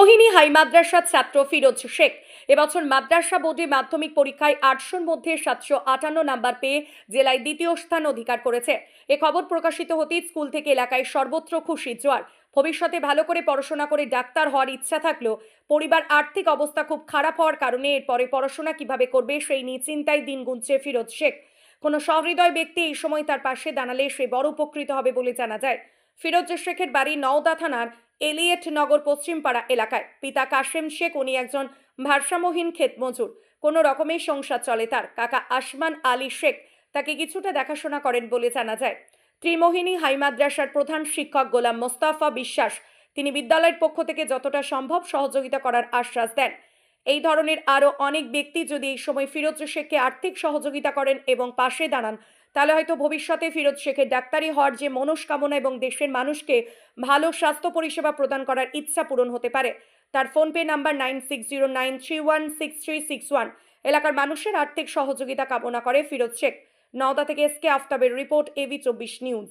Trimohini high মাদ্রাসার ছাত্র ফিরোজ শেখ। এবছর মাদ্রাসা বোর্ডে মাধ্যমিক পরীক্ষায় আটশোর মধ্যে সাতশো আটান্ন নাম্বার পেয়ে জেলায় দ্বিতীয় স্থান অধিকার করেছে। এ খবর প্রকাশিত হতেই স্কুল থেকে এলাকায় সর্বত্র খুশি জোয়ার। ভবিষ্যতে ভালো করে পড়াশোনা করে ডাক্তার হওয়ার ইচ্ছা থাকলেও পরিবার আর্থিক অবস্থা খুব খারাপ হওয়ার কারণে এরপরে পড়াশোনা কীভাবে করবে সেই নিয়ে চিন্তায় দিন গুনছে ফিরোজ শেখ। কোনো সহৃদয় ব্যক্তি এই সময় তার পাশে দাঁড়ালে সে বড় উপকৃত হবে বলে জানা যায়। ফিরোজ শেখের বাড়ি নওদা থানার এলিয়েট নগর পশ্চিমপাড়া এলাকায়। পিতা কাশেম শেখ, উনি একজন ভারসাম্যহীন ক্ষেত মজুর কোনো রকমের সংসার চলে তার। কাকা আসমান আলী শেখ তাকে কিছুটা দেখাশোনা করেন বলে জানা যায়। ত্রিমোহিনী হাই মাদ্রাসার প্রধান শিক্ষক গোলাম মোস্তাফা বিশ্বাস তিনি বিদ্যালয়ের পক্ষ থেকে যতটা সম্ভব সহযোগিতা করার আশ্বাস দেন। এই ধরনের আরও অনেক ব্যক্তি যদি এই সময় ফিরোজ শেখকে আর্থিক সহযোগিতা করেন এবং পাশে দাঁড়ান তাহলে হয়তো ভবিষ্যতে ফিরোজ শেখের ডাক্তারি হওয়ার যে মনস্কামনা এবং দেশের মানুষকে ভালো স্বাস্থ্য পরিষেবা প্রদান করার ইচ্ছা পূরণ হতে পারে। তার PhonePe number nine six zero nine three one six three six one. এলাকার মানুষের আর্থিক সহযোগিতা কামনা করে ফিরোজ শেখ। নওদা থেকে এসকে আফতাবের রিপোর্ট এভি চব্বিশ নিউজ।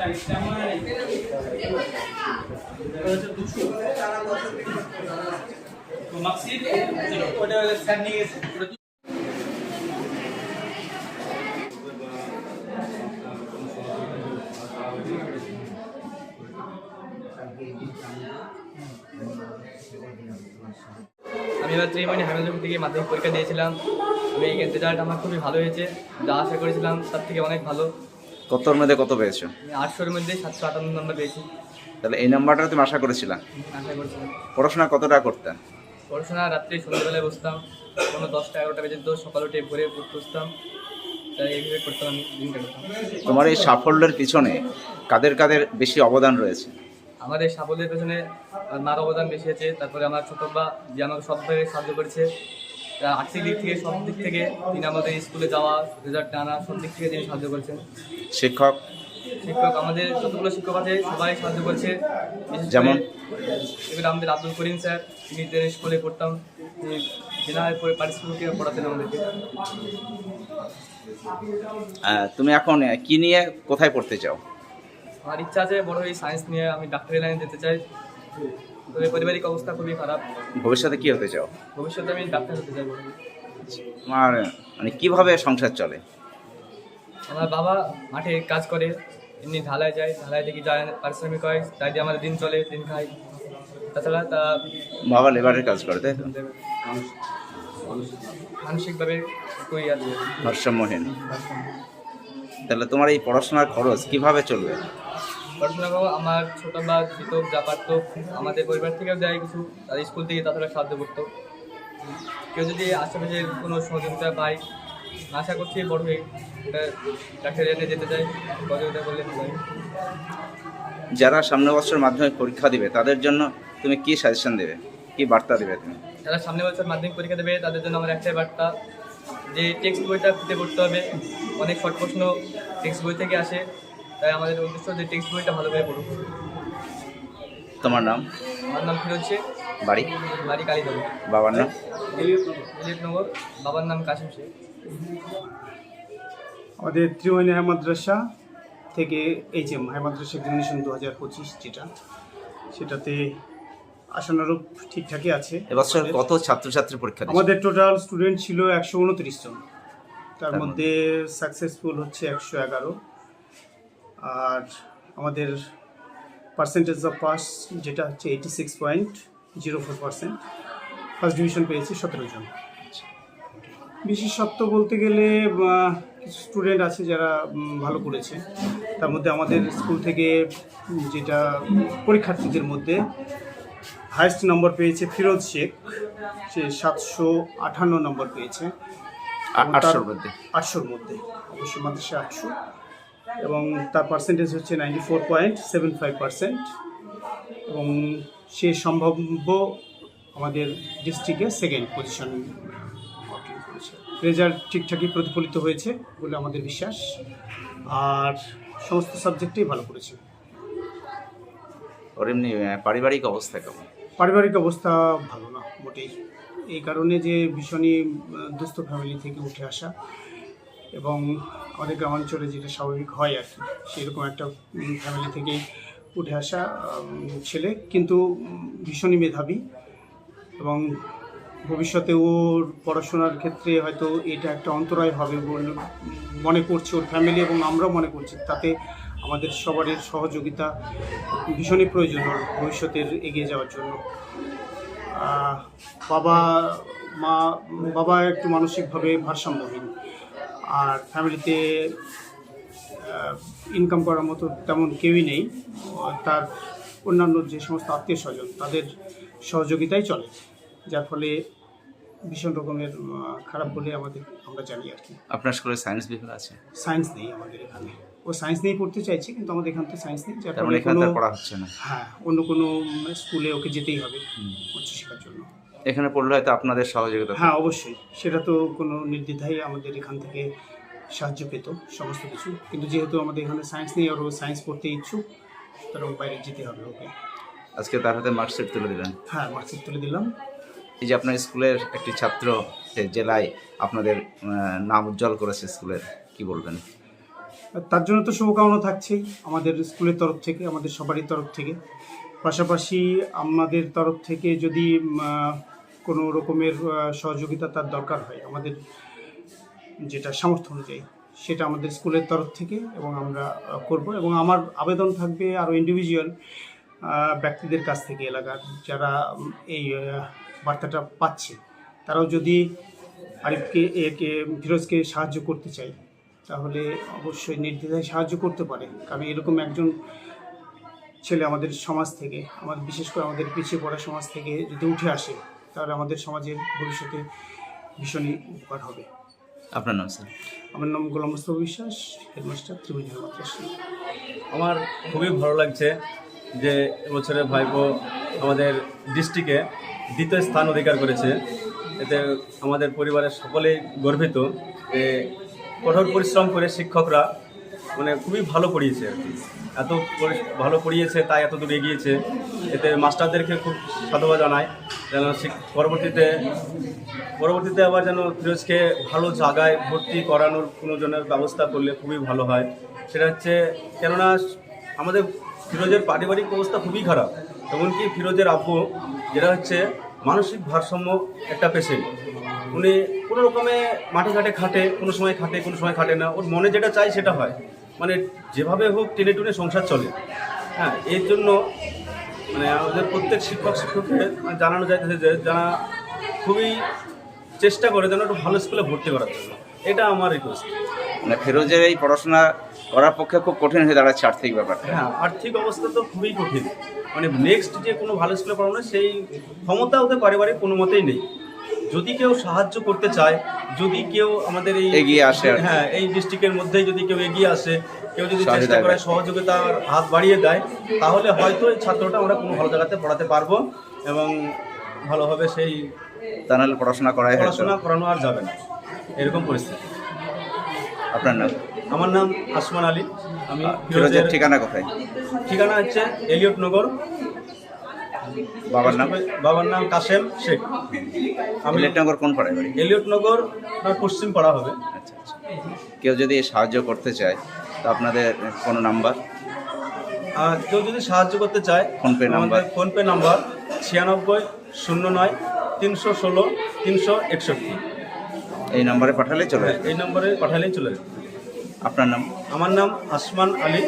আমি এবার ত্রিমণি হামিদুল থেকে মাধ্যমিক পরীক্ষা দিয়েছিলাম। আমি রেজাল্ট আমার খুবই ভালো হয়েছে। যা আশা করেছিলাম, তার থেকে অনেক ভালো। কতর মধ্যে কত পেয়েছ? আটশোর মধ্যে সাতশো আটান্ন নম্বর পেয়েছি। তাহলে এই নাম্বারটা তুমি আশা করেছিলা? আশা করছিলাম। পড়াশোনা কতটা করতে পড়াশোনা রাত্রে সন্ধ্যেবেলায় বসতাম কোনো দশটা এগারোটা পর্যন্ত সকাল উঠে ভোরে পড়তে বসতাম তাই এইভাবে করতাম আমি দিন কাটাতাম। তোমার এই সাফল্যের পিছনে কাদের কাদের বেশি অবদান রয়েছে? আমার এই সাফল্যের পেছনে মার অবদান বেশি আছে তারপরে আমার ছোট বা যে আমাকে সবভাবে সাহায্য করেছে তা আর্থিক দিক থেকে সব দিক থেকে তিনি আমাদের স্কুলে যাওয়া রেজাল্ট আনা সব দিক থেকে তিনি সাহায্য করেছেন। শিক্ষক? শিক্ষক আমাদের যতগুলো শিক্ষক আছে সবাই সাহায্য করছে। যেমন? এগুলো আমাদের আব্দুল করিম স্যার তিনি যে স্কুলে পড়তাম তিনি বিনা পারিশ্রমিকে পড়াতেন আমাদেরকে। তুমি এখন কি নিয়ে কোথায় পড়তে চাও? আমার ইচ্ছা আছে বড় এই সায়েন্স নিয়ে আমি ডাক্তারি লাইনে যেতে চাই। তবে পারিবারিক অবস্থা খুবই খারাপ। ভবিষ্যতে কি হতে চাও? ভবিষ্যতে আমি ডাক্তার হতে চাই তোমার মানে কীভাবে সংসার চলে? আমার বাবা মাঠে কাজ করে এমনি ঢালায় যায় ঢালায় দেখি যায় পারিশ্রমিক হয় তাই দিয়ে আমাদের দিন চলে দিন খাই তাছাড়া তা বাবা লেবারের কাজ করে তাই তো? মানসিকভাবে কই আর ভারসাম্যহীন। তাহলে তোমার এই পড়াশোনার খরচ কীভাবে চলবে? পড়াশোনা করব আমার ছোট বা দিত যা পারতো আমাদের পরিবার থেকেও দেয় কিছু। তাদের স্কুল থেকে তাছাড়া সাহায্য করতো। কেউ যদি আশেপাশে কোনো সহযোগিতা পায় আশা করছি বড় হয়ে একটা ডাক্তার এনে যেতে চাই। সহযোগিতা করলে হয়। যারা সামনে বছর মাধ্যমিক পরীক্ষা দিবে তাদের জন্য তুমি কি সাজেশন দেবে? কি বার্তা দেবে তুমি? যারা সামনে বছর মাধ্যমিক পরীক্ষা দেবে তাদের জন্য আমার একটাই বার্তা যে টেক্সট বইটা খুঁজে পড়তে হবে। অনেক শর্ট প্রশ্ন টেক্সট বই থেকে আসে। তাই আমাদের উদ্দেশ্য যে টেক্সট বইটা ভালোভাবে পড়ুক তোমার নাম? আমার নাম ফিরোজ শেখ। বাড়ি? বাড়ি কালীদল বাবার নাম? নগর। বাবার নাম কাশিম শেখ। আমাদের ত্রিমোহিনী হাই মাদ্রাসা থেকে এইচ এম হাই মাদ্রাসা এক্সামিনেশন দু হাজার পঁচিশ যেটা সেটাতে আশানুরূপ ঠিকঠাকই আছে। এবছর কত ছাত্রছাত্রী পরীক্ষা আমাদের টোটাল স্টুডেন্ট ছিল একশো উনত্রিশ জন। তার তার মধ্যে সাকসেসফুল হচ্ছে একশো এগারো। আর আমাদের পার্সেন্টেজ অফ পাস যেটা হচ্ছে eighty six point zero four percent first division পেয়েছে সতেরো জন। বিশেষত্ব বলতে গেলে কিছু স্টুডেন্ট আছে যারা ভালো করেছে। তার মধ্যে আমাদের স্কুল থেকে যেটা পরীক্ষার্থীদের মধ্যে হায়েস্ট নম্বর পেয়েছে ফিরোজ শেখ। সে সাতশো আটান্ন নম্বর পেয়েছে। আটশোর মধ্যে। আটশোর মধ্যে অবশ্যই মাদ্রাসা আটশো। এবং তার পার্সেন্টেজ হচ্ছে ninety four point seven five percent এবং সে সম্ভাব্য আমাদের ডিস্ট্রিক্টে সেকেন্ড পজিশন অর্জন করেছে। রেজাল্ট ঠিকঠাকই প্রতিফলিত হয়েছে বলে আমাদের বিশ্বাস। আর সমস্ত সাবজেক্টেই ভালো করেছে। ওর এমনি পারিবারিক অবস্থা কেমন? পারিবারিক অবস্থা ভালো না মোটেই। এই কারণে যে ভীষণই দুস্থ ফ্যামিলি থেকে উঠে আসা। এবং আমাদের গ্রামাঞ্চলে যেটা স্বাভাবিক হয় আর কি, সেরকম একটা ফ্যামিলি থেকে উঠে আসা ছেলে, কিন্তু ভীষণই মেধাবী এবং ভবিষ্যতে ওর পড়াশোনার ক্ষেত্রে হয়তো এটা একটা অন্তরায় হবে বলে মনে করছে ওর ফ্যামিলি এবং আমরাও মনে করছি। তাতে আমাদের সবারই সহযোগিতা ভীষণই প্রয়োজন ওর ভবিষ্যতের এগিয়ে যাওয়ার জন্য। বাবা, মা, বাবা একটু মানসিকভাবে ভারসাম্যহীন। আর ফ্যামিলিতে ইনকাম করার মতো তেমন কেউই নেই। তার অন্যান্য যে সমস্ত আত্মীয় স্বজন তাদের সহযোগিতাই চলে। যার ফলে ভীষণ রকমের খারাপ বলে আমাদের আমরা জানি আর কি। আপনার স্কুলে সায়েন্স বিভাগ আছে? সায়েন্স নেই আমাদের এখানে। ও সায়েন্স নিয়েই পড়তে চাইছে কিন্তু আমাদের এখান থেকে সায়েন্স নেই যার ফলে মানে পড়া হচ্ছে না। হ্যাঁ অন্য কোনো স্কুলে ওকে যেতেই হবে উচ্চশিক্ষার জন্য। এখানে পড়লে হয়তো আপনাদের সহযোগিতা হ্যাঁ অবশ্যই। সেটা তো কোনো নির্দ্বিধাই আমাদের এখান থেকে সাহায্য পেত সমস্ত কিছু। কিন্তু যেহেতু আমাদের এখানে সায়েন্স নেই আর ও সায়েন্স পড়তে ইচ্ছুক সুতরাং বাইরে যেতে হবে ওকে। আজকে তার হাতে মার্কশিট তুলে দিলেন। হ্যাঁ মার্কশিট তুলে দিলাম। এই যে আপনার স্কুলের একটি ছাত্র জেলায় আপনাদের নাম উজ্জ্বল করেছে স্কুলের কি বলবেন? তার জন্য তো শুভকামনা থাকছেই আমাদের স্কুলের তরফ থেকে আমাদের সবারই তরফ থেকে। পাশাপাশি আমাদের তরফ থেকে যদি কোনো রকমের সহযোগিতা তার দরকার হয় আমাদের যেটা সামর্থ্য অনুযায়ী। সেটা আমাদের স্কুলের তরফ থেকে এবং আমরা করব এবং আমার আবেদন থাকবে আরও ইন্ডিভিজুয়াল ব্যক্তিদের কাছ থেকে এলাকার যারা এই বার্তাটা পাচ্ছে। তারাও যদি আরিফকে একে ফিরোজকে সাহায্য করতে চাই তাহলে অবশ্যই নির্দ্বিধায় সাহায্য করতে পারে। কারণ এরকম একজন ছেলে আমাদের সমাজ থেকে, আমাদের, বিশেষ করে আমাদের পিছিয়ে পড়া সমাজ থেকে যদি উঠে আসে তাহলে আমাদের সমাজের ভবিষ্যতে ভীষণই উপকার হবে। আপনার নাম স্যার? আমার নাম গোলাম মুস্তফা বিশ্বাস হেডমাস্টার ত্রিভুজ মাদ্রাসা আমার খুবই ভালো লাগছে যে এবছরে ভাইপো আমাদের ডিস্ট্রিক্টে দ্বিতীয় স্থান অধিকার করেছে। এতে আমাদের পরিবারের সকলেই গর্বিত যে কঠোর পরিশ্রম করে শিক্ষকরা মানে খুবই ভালো পড়িয়েছে আর কি। এত ভালো পড়িয়েছে, তাই এত দূর এগিয়েছে। এতে মাস্টারদেরকে খুব সাধুবাদ জানায় যেন পরবর্তীতে পরবর্তীতে আবার যেন ফিরোজকে ভালো জায়গায় ভর্তি করানোর কোনো জনের ব্যবস্থা করলে খুবই ভালো হয়। সেটা হচ্ছে, কেননা আমাদের ফিরোজের পারিবারিক অবস্থা খুবই খারাপ। এমনকি ফিরোজের আব্বু যেটা হচ্ছে মানসিক ভারসাম্য একটা পেশেন্ট। উনি কোনো রকমে মাঠে ঘাটে খাটে, কোনো সময় খাটে, কোনো সময় খাটে না। ওর মনে যেটা চাই সেটা হয়। মানে যেভাবে হোক টেনে টুনে সংসার চলে। হ্যাঁ এর জন্য মানে আমাদের প্রত্যেক শিক্ষক শিক্ষককে মানে জানানো যাইতেছে যে যারা খুবই চেষ্টা করে যেন একটু ভালো স্কুলে ভর্তি করার জন্য। এটা আমার রিকোয়েস্ট মানে ফেরোজের এই পড়াশোনা করার পক্ষে খুব কঠিন হয়ে দাঁড়াচ্ছে আর্থিক ব্যাপারটা। হ্যাঁ আর্থিক অবস্থা তো খুবই কঠিন। মানে নেক্সট যে কোনো ভালো স্কুলে পড়ানো সেই ক্ষমতা ওদের পারিবারিক কোনো মতেই নেই। যদি কেউ সাহায্য করতে চায় যদি কেউ আমাদের এই এগিয়ে আসে হ্যাঁ এই ডিস্ট্রিক্টের মধ্যেই যদি কেউ এগিয়ে আসে কেউ যদি চেষ্টা করে। সহযোগিতার হাত বাড়িয়ে দেয় তাহলে হয়তো এই ছাত্রটা আমরা কোনো ভালো জায়গাতে পড়াতে পারব এবং ভালোভাবে সেই তা নাহলে পড়াশোনা করাই হয়তো। পড়াশোনা করানো আর যাবে না। এরকম পরিস্থিতি। আপনার নাম? আমার নাম আসমান আলী। আমি ফিরোজের ঠিকানা কোথায়? ঠিকানা হচ্ছে এলিয়ট নগর বাবার নাম? বাবার নাম কাশেম শেখ। আমি মিলেটনগর কোন পাড়ায় বাড়ি? এলিয়ট নগর আপনার পশ্চিম পাড়া হবে। আচ্ছা আচ্ছা। কেউ যদি সাহায্য করতে চায় তো আপনাদের কোনো নাম্বার? আর কেউ যদি সাহায্য করতে চায় ফোনপে নাম্বার। ফোনপে নাম্বার ছিয়ানব্বই শূন্য নয় তিনশো ষোলো তিনশো একষট্টি। এই নাম্বারে পাঠালে চলে এই নম্বরে পাঠালেই চলে আপনার নাম? আমার নাম আসমান আলী।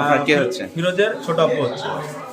আপনার কে হচ্ছে? ফিরোজের ছোট আব্বু হচ্ছে।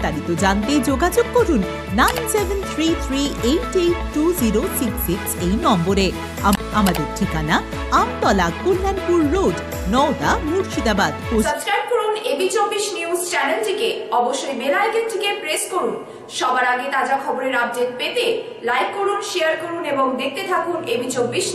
বিস্তারিত জানতে যোগাযোগ করুন নাইন এই নম্বরে। আমাদের ঠিকানা আমতলা কল্যাণপুর রোড, নওদা, মুর্শিদাবাদ। সাবস্ক্রাইব করুন এবি চব্বিশ নিউজ চ্যানেলটিকে অবশ্যই বেল আইকনটিকে প্রেস করুন। সবার আগে তাজা খবরের আপডেট পেতে লাইক করুন শেয়ার করুন এবং দেখতে থাকুন এবি চব্বিশ